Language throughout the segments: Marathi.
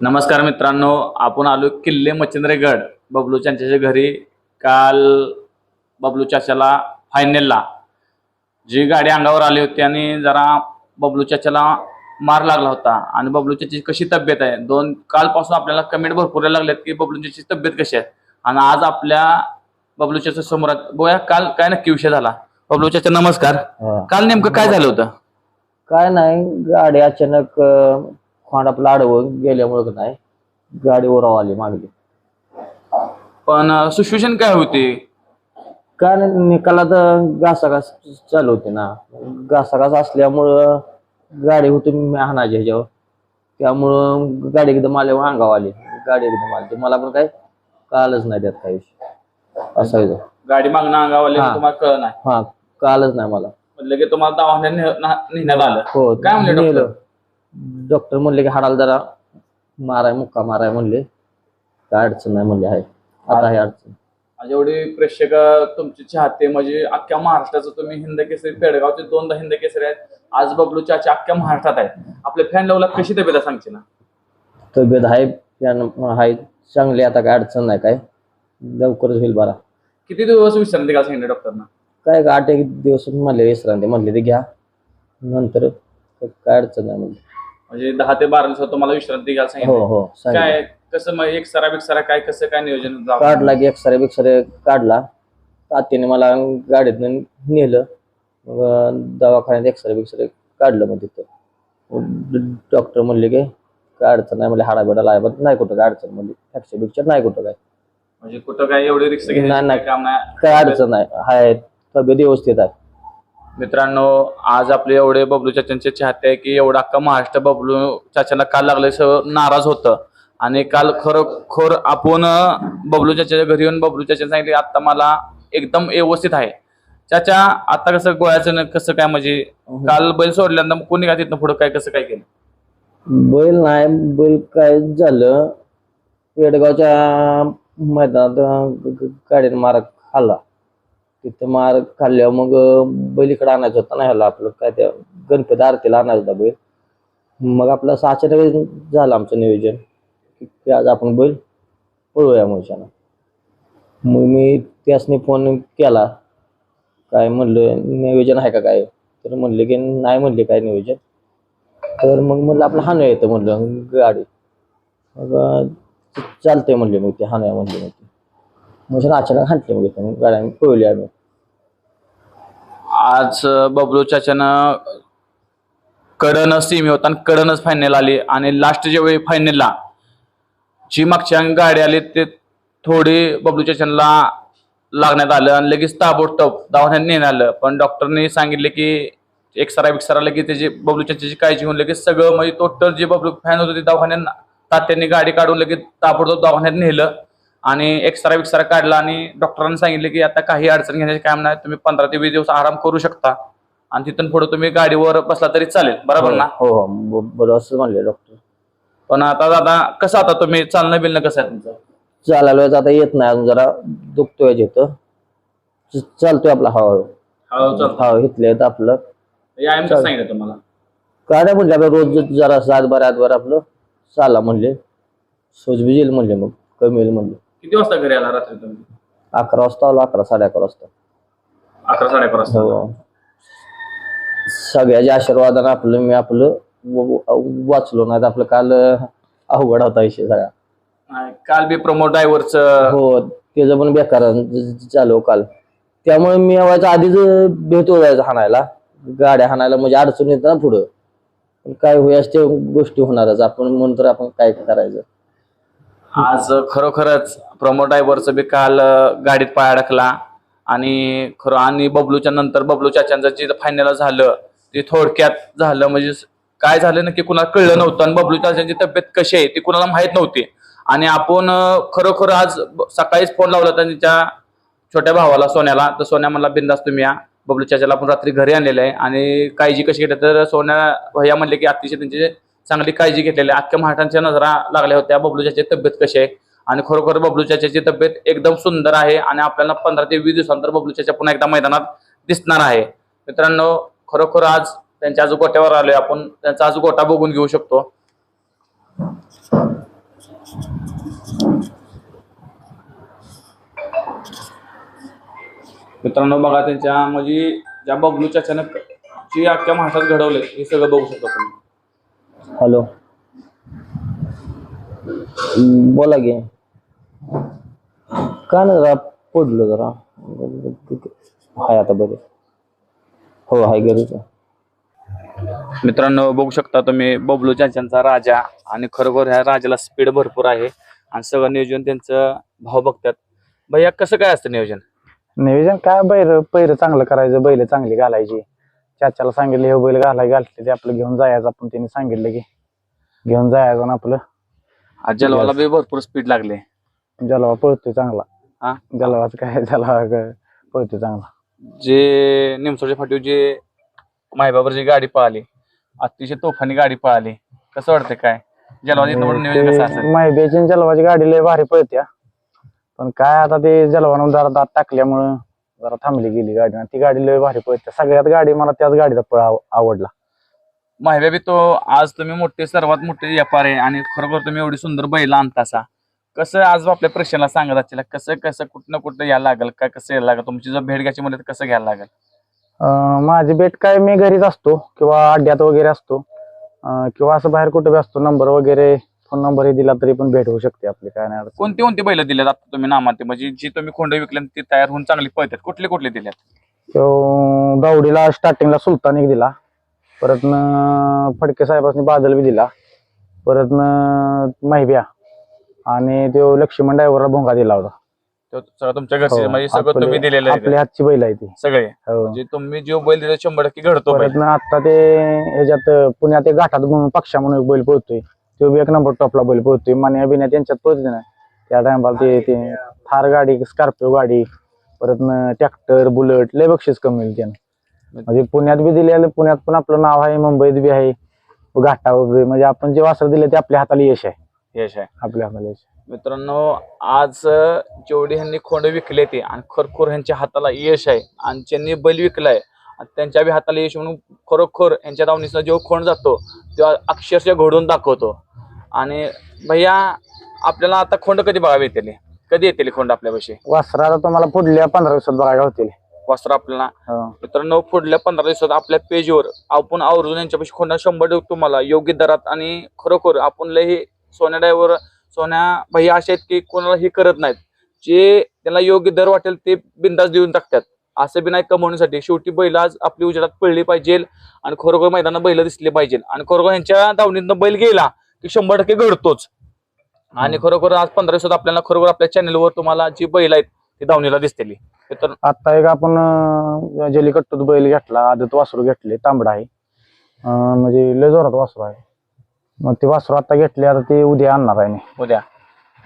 नमस्कार मित्रांनो आपण आलो किल्ले मच्छिंद्रगड. बबलू चाच्याच्या घरी. काल बबलू चाच्याला फायनलला जी गाडी अंगावर आली होती आणि जरा बबलू चाच्याला मार लागला होता. आणि बबलू चाची कशी तब्येत आहे? दोन कालपासून आपल्याला कमेंट भरपूर यायला लागल्यात की बबलू चाची तब्येत कशी आहे? आणि आज आपल्या बबलू चाच्या समोरात बोया काल काय नक्की विषय झाला? बबलू चाचा नमस्कार. काल नेमकं काय झालं होतं? काय नाही गाडी अचानक खोंड आपलं आडवं गेल्यामुळं नाही गाडी ओराव आली मागली. पण सिच्युएशन काय होती? काय नाही निकालात घासाघास चालू होते ना. घासाघास असल्यामुळं गाडी होती मी हाणाची ह्याच्यावर. त्यामुळं गाडी एकदम आल्यावर अंगावर आली. गाडी एकदम आली. ते मला पण काय कालच नाही त्यात काही विषय. असं. गाडी मागणं अंगावले हा. तुम्हाला कळ नाही. हा कालच नाही मला. म्हटलं की तुम्हाला दवाखान्यात ने- ना- नेण्यात आलं. हो काय म्हणले डॉक्टर? नेलं. डॉक्टर म्हणले की हाडाला जरा माराय मुक्का माराय म्हणले. काय अडचण नाही म्हणले आहे. आता आहे अडचण. आज एवढे प्रेक्षक तुमचे चाहते म्हणजे अख्ख्या महाराष्ट्राचं तुम्ही हिंद केसरी पेडगावचे दोनदा हिंद केसरी आहेत. आज बबलू चाचा अख्ख्या महाराष्ट्रात आहेत. आपल्या फॅन लेवला कशी तब्येत सांगते ना? तब्येत आहे त्यानं आहे चांगली आता काय अडचण नाही काय. लवकरच होईल बरा. किती दिवस विश्रांती घ्या सांगितलं डॉक्टरना? काय का आठ एक दिवस म्हणले विश्रांती म्हणले ते घ्या. नंतर काय अडचण नाही म्हणले. म्हणजे दहा ते बारा दिवसात तुम्हाला विश्रांती घ्यायला हो सांगितलं. हो सांगितलं. काय कसं मग एक सरा बिक्सरा काय कसं काय नियोजन? काढला की एक्सरे बिक्सरे काढला. तात्याने मला गाडीतनं नेलं. मग अं, दवाखान्यात एक्सरे बिक्सरे काढलं मग तिथं. डॉक्टर म्हणले की काय अडचण नाही. म्हणले हाडाबिडा लायबत नाही कुठं काय अडचण. म्हणली फ्रॅक्चर बिक्चर नाही कुठं काय. म्हणजे कुठं काय एवढी रिक्स नाही, नाही. काम नाही? काय अडचण नाही. हाय तब्येत व्यवस्थित आहे. मित्रांनो आज आपले एवढे बबलू चाचांचे चाहते आहे की एवढा अख्खा महाराष्ट्र बबलू चाचाला काल लागले नाराज होतं. आणि काल खरोखर आपण बबलू चाचाच्या घरी येऊन बबलू चाचा सांगितले आता मला एकदम व्यवस्थित आहे. चाचा आता कसं गोळ्याचं न- कसं काय म्हणजे काल बैल सोडल्यानंतर कोणी काय तिथनं पुढं काय कसं काय केलं? बैल नाही बैल काय झालं पेडगावच्या मैदानात ग- मारा खाल्ला. तिथं मार खाल्ल्यावर मग बैल इकडे आणायचं होता ना ह्याला आपलं काय त्या गणपती आरतीला आणायचा होता बैल. मग आपलं असं अचानक झालं आमचं नियोजन की आज आपण बैल पळूया मोशानं मग मी त्यासनी फोन केला काय म्हणलं नियोजन आहे का काय? तर म्हणले की नाही म्हणले काय नियोजन. तर मग म्हणलं आपलं हानूया येतं म्हणलं गाडी. मग चालतंय म्हणले मग ते हाणूया म्हणले मग ते. मग अचानक हाणले मग इथं मग गाड्या पळवली आम्ही. आज अं, बबलू चाच्यानं कडनं सीमी होता आणि कडनच फायनल आली. आणि लास्ट ज्यावेळी फायनलला जी मागच्या गाडी आली ते थोडी बबलू चाच्यांना लागण्यात आलं आणि लगेच ताबडतोब दवाखान्यात नेण्यात आलं. पण डॉक्टरने सांगितले की एक्सरा बिक्सरा लगेच त्याची बबलू चाच्याची काळजी घेऊन लगेच सगळं म्हणजे टोटल जे बबलू फॅन होते ते दवाखान्यात तात्यांनी गाडी काढून लगेच ताबडतोब दवाखान्यात नेलं. आणि एक्सरा बिक्सरा काढला आणि डॉक्टरांनी सांगितले की आता काही अडचण घेण्याचे काम नाही तुम्ही पंधरा ते वीस दिवस आराम करू शकता. आणि तिथून पुढे तुम्ही गाडीवर बसला तरी चालेल. बरोबर ना? हो हो. ब- असं म्हणले डॉक्टर पण आता दादा कसं आता तुम्ही चालणं बिलणं कसं आहे तुमचं? चालायला आता येत नाही. अजून जरा दुखतोय जिथं. च- चालतोय आपला हळूहळू. हळूहळू चालतं. हा इथले येत आपलं. व्यायाम कसं सांगितलं तुम्हाला. काय नाही म्हणले आपलं रोज जरा सात बारा आठ बारा आपलं चाला म्हणले. सोजबीज येईल म्हणले मग. कमी येईल म्हणले. किती वाजता घरी आला रात्री तुम्ही? अकरा वाजता आलो अकरा साडे अकरा वाजता. अकरा साडे अकरा वाजता. हो. सगळ्याच्या आशीर्वादानं आपलं मी आपलं व- व- वाचलो नाही तर आपलं काल अवघड होता विषय सगळा. काल बी प्रमोद ड्रायव्हरच हो त्याचं पण बेकार चालू काल. त्यामुळे मी यावायच्या आधीच भेटो जायचं हाणायला. गाड्या हाणायला म्हणजे अडचण येतं ना पुढं. पण काय होयास त्या गोष्टी होणारच. आपण म्हणून तर आपण काय करायचं? आज खरोखरच प्रमोद ड्रायव्हरचं बी काल गाडीत पाय अडकला. आणि खरं आणि बबलूच्या नंतर बबलू चाच्यांचं जे फायनल झालं ते थोडक्यात झालं म्हणजे काय झालं नक्की कुणाला कळलं नव्हतं. आणि बबलू चाच्यांची तब्येत कशी आहे ती कुणाला माहीत नव्हती. आणि आपण खरोखर आज सकाळीच फोन लावला त्यांच्या छोट्या भावाला सोन्याला. तर सोन्या म्हणला बिंदास तुम्ही या. बबलू चाच्याला आपण रात्री घरी आणलेलं आहे. आणि काळजी कशी घेतली तर सोन्या भैया म्हणले की अतिशय त्यांचे चांगली काळजी घेतलेली. अख्ख्या महाराष्ट्रांच्या नजरा लागल्या होत्या. बबलू चाचे तब्येत कशी आहे? आणि खरोखर बबलू चाच्याची तब्येत एकदम सुंदर आहे आणि आपल्याला पंधरा ते वीस दिवसानंतर बबलू चाच्या पुन्हा एकदा मैदानात दिसणार आहे. मित्रांनो खरोखर आज त्यांच्या आज गोट्यावर आलोय आपण. त्यांचा आज गोटा बघून घेऊ शकतो. मित्रांनो बघा त्यांच्या म्हणजे ज्या बबलू चाच्यानं जी अख्ख्या महाराष्ट्रात घडवले हे सगळं बघू शकतो तुम्ही हॅलो. बोला की. का नाही जरा पडलो जरा. हाय आता बरे. हो हाय आहे. मित्रांनो बघू शकता तुम्ही बबलू चाचांचा राजा आणि खरोखर ह्या राजाला स्पीड भरपूर आहे आणि सगळं नियोजन त्यांचं भाव बघतात. भैया कसं काय असतं नियोजन? नियोजन काय बैल पैर चांगलं करायचं बैल चांगली घालायची. चाच्याला सांगितलं हे बैल घालाय घालते ते आपलं घेऊन जायचं आपण त्यांनी सांगितलं की. घेऊन जायचं आणि आपलं. आज जलवाला बी भरपूर स्पीड लागले. जलवा पळतोय चांगला. जलवाचं काय जलवा ग- पळतोय चांगला. जे निमसोडच्या फाटीवर जे मायबाबर जी गाडी पळाली अतिशय तोफानी गाडी पळाली कसं वाटतंय काय? जलवा इथं पण नियोजन कसं असेल? माहिती जलवाची गाडी लय भारी पळत्या. पण काय आता ते जलवानं जरा दात टाकल्यामुळं जरा थांबली गेली गाडी आणि ती गाडी लय भारी पळत्या सगळ्यात गाडी मला त्याच गाडीचा पळ आव- आवडला. माहिती बी तो आज तुम्ही मोठे सर्वात मोठे व्यापार आहे आणि खरोखर तुम्ही एवढी सुंदर बैल आणतासा कसं आज आपल्या प्रेक्षणाला सांगत असेल कसं कसं कुठं ना कुठं यायला लागेल काय कसं यायला लागेल तुमची जर भेट घ्यायची म्हणलं तर कसं घ्यायला लागेल? अं, माझी भेट काय मी घरीच असतो किंवा अड्ड्यात वगैरे असतो. अं, किंवा असं बाहेर कुठे बी असतो नंबर वगैरे फोन नंबर दिला तरी पण भेट होऊ शकते आपली काय नाही अडचण. कोणती कोणती बैल दिल्यात आता तुम्ही नामाते? म्हणजे जी तुम्ही खोंड विकले ती तयार होऊन चांगली पळतात कुठले कुठले दिल्यात? तो गावडीला स्टार्टिंगला सुलतान एक दिला परत न फडके साहेबांनी बादल बी दिला परत न महिब्या आणि तो लक्ष्मण ड्रायव्हरला भोंगा दिला होता. तो सगळं तुमच्या घरचे हो, म्हणजे सगळं आपले- तुम्ही दिलेलं आहे आपली हातची बैल आहे ती. सगळे? हो. म्हणजे तुम्ही जो बैल दिला शंभर टक्के घडतो बैल. परत ना आता ते ह्याच्यात पुण्यात एक घाटात म्हणून पक्षा म्हणून एक बैल पळतोय. तो बी एक नंबर टॉपला बैल पळतोय. मान्या बिन्या त्यांच्यात पळतोय ना. त्या टायमाला ते ते थार गाडी स्कॉर्पिओ गाडी परत ट्रॅक्टर बुलेट लय बक्षीस कमी मिळते त्यानं. म्हणजे पुण्यात बी दिलेलं पुण्यात पण आपलं नाव आहे मुंबईत बी आहे. घाटावर बी. म्हणजे आपण जे वासर दिले ते आपल्या हाताला यश आहे. यश आहे. आपल्या हाताला यश आहे. मित्रांनो आज जेवढी ह्यांनी खोंड विकले ते आणि खरोखर ह्यांच्या हाताला यश आहे आणि ज्यांनी बैल विकलाय त्यांच्या बी हाताला यश म्हणून खरोखर यांच्या दावणीचा जो खोंड जातो तो अक्षरशः घडून दाखवतो. आणि भैया आपल्याला आता खोंड कधी बघावे येतील? कधी येतील खोंड आपल्यापाशी? वासराला तुम्हाला पुढल्या पंधरा दिवसात बघायला होतील. वस्त्र आपल्याला. हो. मित्रांनो पुढल्या पंधरा दिवसात आपल्या पेजवर आपण आवर्जून यांच्यापाशी खोंड शंभर तुम्हाला. योग्य दरात आणि खरोखर आपण लय हे सोन्या ड्रायव्हर सोन्या भैया असे आहेत की कोणाला हे करत नाहीत. जे त्यांना योग्य दर वाटेल ते बिंदास देऊन टाकतात. असं बी नाही कमवण्यासाठी शेवटी बैल आज आपली उजेडात पडली पाहिजे आणि खरोखर मैदानात बैल दिसले पाहिजे. आणि खरोखर यांच्या धावणीतनं बैल गेला की शंभर टक्के घडतोच. आणि खरोखर आज पंधरा दिवसात आपल्याला खरोखर आपल्या चॅनलवर तुम्हाला जी बैल आहेत ती धावणीला दिसतेली तर आता एक आपण अं, जल्लीकट्टूत बैल घेतला आदत वासरू घेतले तांबडा आहे. म्हणजे लय जोरात वासरू आहे. मग ते वासरू आता घेतले आता ते उद्या आणणार आहे मी. उद्या.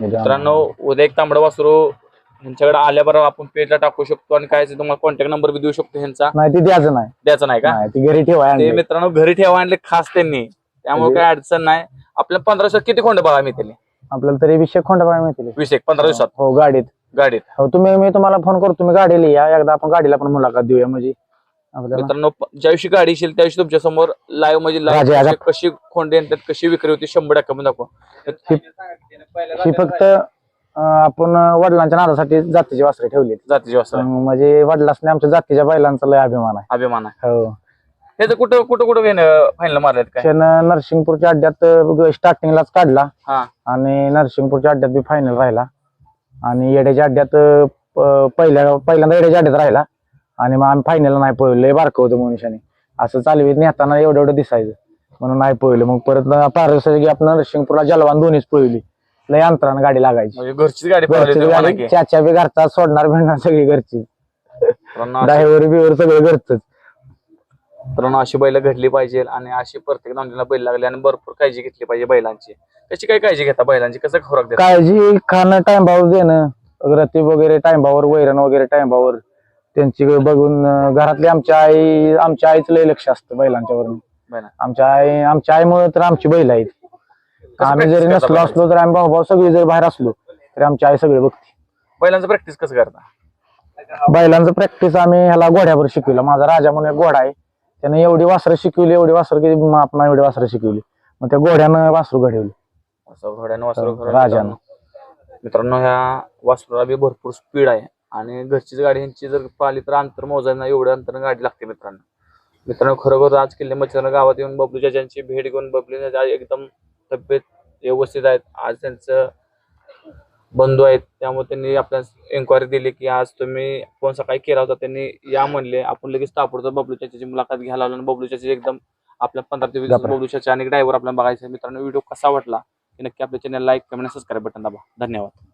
मित्रांनो उद्या एक तांबडा वासरू ह्यांच्याकडे आल्याबरोबर आपण पेजला टाकू शकतो आणि काय तुम्हाला कॉन्टॅक्ट नंबर बी देऊ शकतो ह्यांचा. नाही ते द्यायचं नाही. द्यायचा नाही का? नाही, ती घरी ठेवाय ते. मित्रांनो घरी ठेवा आणले खास त्यांनी. त्यामुळे काय अडचण नाही. आपल्या पंधरा दिवसात किती खोंड बघा मी आपल्याला तरी विषय खोंड पाहिजे माहिती वीस एक पंधरा दिवसात? हो गाडीत. गाडीत. हो तुम्ही मी तुम्हाला फोन करतो तुम्ही गाडीला या एकदा आपण गाडीला पण मुलाखत देऊया म्हणजे. आपल्याला. मित्रांनो प- ज्या दिवशी गाडी येईल त्या दिवशी तुमच्यासमोर लाईव्ह म्हणजे राजा, लाईव्ह राजा. कशी खोंड कशी विक्री होती शंभर टक्के आपण दाखवा. ही फक्त आपण वडिलांच्या नादासाठी जातीची वासरे ठेवली जातीची वासर. म्हणजे वडिलांनी आमच्या जातीच्या बैलांचा लय अभिमान आहे. अभिमान आहे. हो. ह्याचं कुठं कुठं कुठं फायनल मारलेत काय? नरसिंगपूरच्या अड्ड्यात स्टार्टिंगलाच काढला. आणि नरसिंगपूरच्या अड्ड्यात बी फायनल राहिला. आणि येड्याच्या अड्ड्यात पहिल्या पहिल्यांदा येड्याच्या अड्ड्यात राहिला. आणि मग आम्ही फायनल नाही पळलो लय बारकं होतं मनुष्याने असं चालवीत नेताना एवढं एवढं दिसायचं. म्हणून नाही पळलं मग परत पारसरी आपण नरसिंगपूरला जलवान दोन्हीच पळली लय अंतरानं गाडी लागायची. म्हणजे घरचीच गाडी पळवली घरचीच तुम्ही म्हणा गाडी. की. चाच्या बी घरचा सोडणार भेटणार सगळी घरची मित्रांनो, अशी- ड्रायव्हर बिवर सगळं घरचंच. मित्रांनो अशी बैल घडली पाहिजे आणि अशी प्रत्येक नोंदीला बैल लागली आणि भरपूर काळजी घेतली पाहिजे बैलांची. कशी काय काळजी घेता बैलांची? कसं खोराक देता? काळजी खाणं टाइमबावर देणं. रती वगैरे टाइमबावर वैरण वगैरे टाइमबावर त्यांची बघून अं, घरातली आमच्या आई आमच्या आईचं लय लक्ष असतं बैलांच्यावर बैला. आमच्या आई आमच्या आईमुळे तर आमची बैल आहेत. आम्ही जरी नसलो? असलो तर आम्ही भाऊ भाऊ सगळी जर बाहेर असलो तरी आमची आई सगळे बघते. बैलांचं प्रॅक्टिस कसं करता? बैलांचं प्रॅक्टिस आम्ही ह्याला घोड्यावर शिकवलं. माझा राजा म्हणून एक घोडा आहे. त्याने एवढी वासरं शिकवली एवढी वासरं की आपण एवढी वासरं शिकवली. मग त्या घोड्यानं वासरू घडवली. असं घोड्यानं वासरू राजानं. मित्रांनो ह्या वासरूला बी भरपूर स्पीड आहे. आणि घरचीच गाडी ह्यांची जर पाहिली तर अंतर मोजायला एवढं अंतर गाडी लागते मित्रांनो. मित्रांनो खरोखर आज किल्ले मच्छर गावात येऊन बबलू चाचांची भेट घेऊन बबलू एकदम तब्येत व्यवस्थित आहेत. आज त्यांचं बंधू आहेत. त्यामुळे त्यांनी आपल्या एन्क्वायरी दिली की आज तुम्ही फोन सकाळी केला होता. त्यांनी या म्हणले आपण लगेच तापडतो बबलू चाचाची मुलाखत घ्यायला आलो आणि बबलू चाची एकदम आपल्या पंधरा ते वीस. बबलू चाचा आणि ड्रायव्हर आपल्याला बघायचं. मित्रांनो व्हिडिओ कसा वाटला हे नक्की आपल्या channel like comment subscribe button दाबा. धन्यवाद.